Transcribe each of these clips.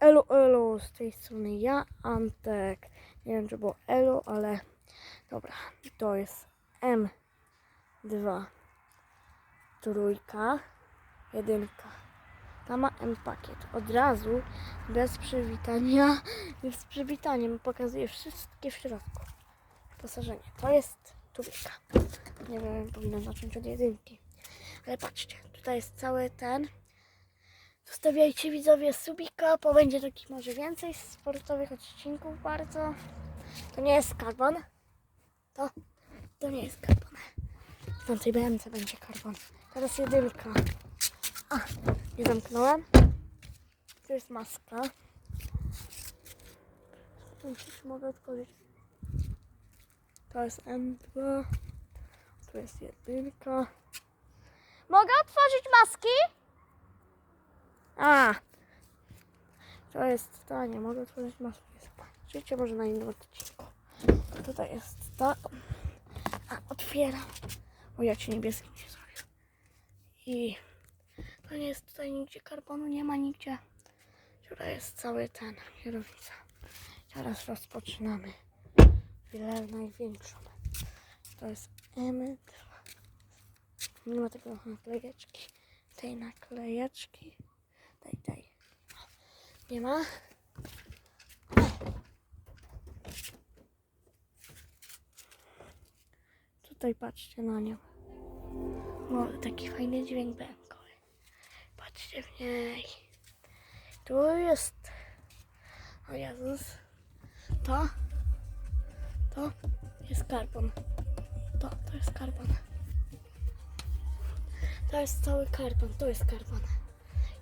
Elo, elo, z tej strony ja, Antek. Nie wiem, czy było elo, ale dobra. To jest M2, trójka, jedynka. Tam ma M pakiet. Od razu, bez przywitania, z przywitaniem pokazuję wszystkie w środku. Wyposażenie. To jest trójka. Nie wiem, powinno zacząć od jedynki. Ale patrzcie, tutaj jest cały ten. Zostawiajcie widzowie subika, bo będzie takich może więcej sportowych odcinków bardzo. To nie jest karbon. To, to nie jest karbon. W tamtej BMC będzie karbon. Teraz jedynka. A, nie zamknąłem. Tu jest maska. Mogę otworzyć. To jest M2. Tu jest jedynka. Mogę otworzyć maski? A! To jest to, nie mogę otworzyć maski. Życie może na innym odcinku. Tutaj jest to. A, otwieram. O, ja ci niebieski nie zrobię. I to nie jest tutaj nigdzie karbonu, nie ma nigdzie. Tutaj jest cały ten, kierownica. Teraz rozpoczynamy. Chwilę największą. To jest M2. Nie ma tego naklejeczki. Tej naklejeczki. Daj, daj. Nie ma. Tutaj patrzcie na nią. O, taki fajny dźwięk bękowy. Patrzcie w niej. Tu jest. O Jezus. To. To jest karbon. To, to jest karbon. To jest cały karbon, to jest karbon.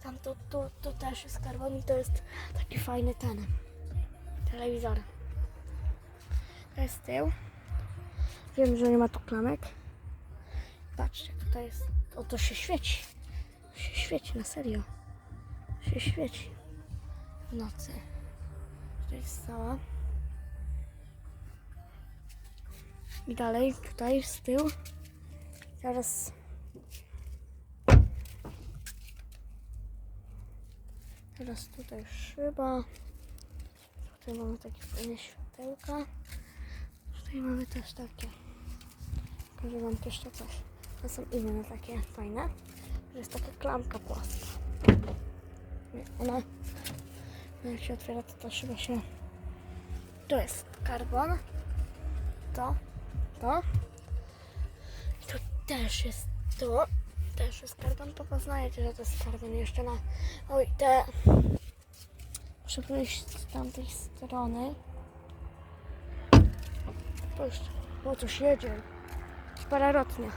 Tam to, to, to też jest karbon i to jest taki fajny ten telewizor. To jest tył. Wiem, że nie ma tu klamek. Patrzcie, tutaj jest. O, to się świeci. Się świeci, na serio. Się świeci w nocy. To jest cała. I dalej, tutaj z tyłu. Teraz Teraz tutaj szyba. Tutaj mamy takie fajne światełka. Tutaj mamy też takie. Pokażę wam jeszcze coś. To są inne takie fajne. To jest taka klamka płaska. Ona, no jak się otwiera, to ta szyba się... To jest karbon. To, to. I to też jest to. Też jest karbon, to poznajecie, że to jest karbon jeszcze na... Oj, te... Muszę wyjść z tamtej strony. Spójrzcie, o coś jedzie. Paralotnia.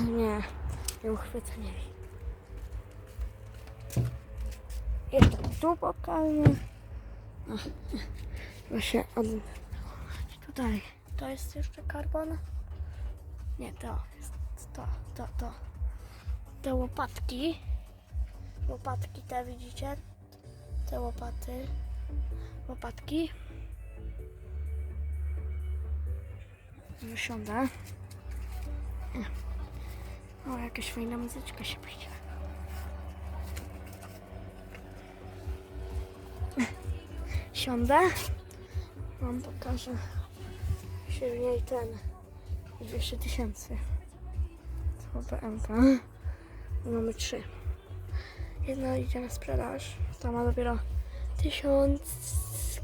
Nie, nie uchwycę, nie. Jeszcze tu pokażę. O, Właśnie od... Tutaj, to jest jeszcze karbon. Nie, to to, to, to. Te łopatki. Łopatki te widzicie? Te łopaty. Łopatki. Wysiądę. O, jakaś fajna muzyczka się pójdzie. Siądę. Wam pokażę się w niej ten 200 tysięcy. To BMP. Mamy trzy. Jedna idzie na sprzedaż. Ta ma dopiero 1000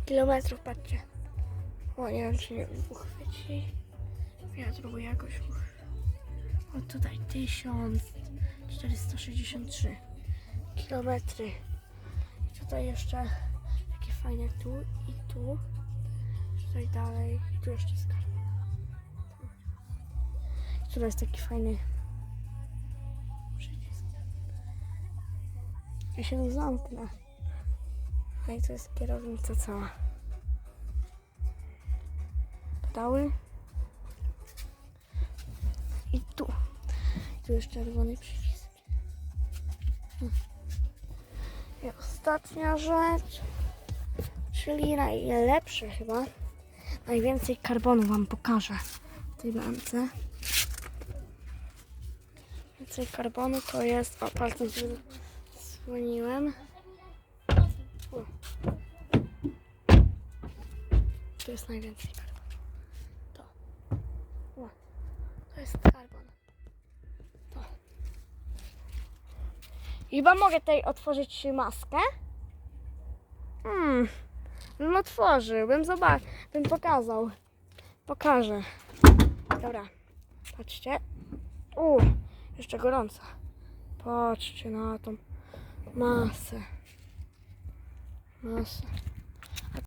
kilometrów, patrzcie. O, nie wiem czy nie uchwyci. Ja spróbuję jakoś uch... O, tutaj 1463 kilometry. I tutaj jeszcze takie fajne tu i tu. Tutaj dalej. I tu jeszcze skarb. Tutaj jest taki fajny przycisk. Ja się zamknę. A i to jest kierownica cała. Pedały. I tu. Tu jest czerwony przycisk. I ostatnia rzecz. Czyli najlepsze chyba. Najwięcej karbonu Wam pokażę w tej BMC. Więcej karbonu to jest, o palcem z Dzwoniłem. O. Tu jest najwięcej karbonu. To. O. To jest karbon. To. Chyba mogę tutaj otworzyć maskę. Hmm. Bym otworzył, bym zobaczył, bym pokazał. Pokażę. Dobra. Patrzcie. Jeszcze gorąca. Patrzcie na tą masę. Masę.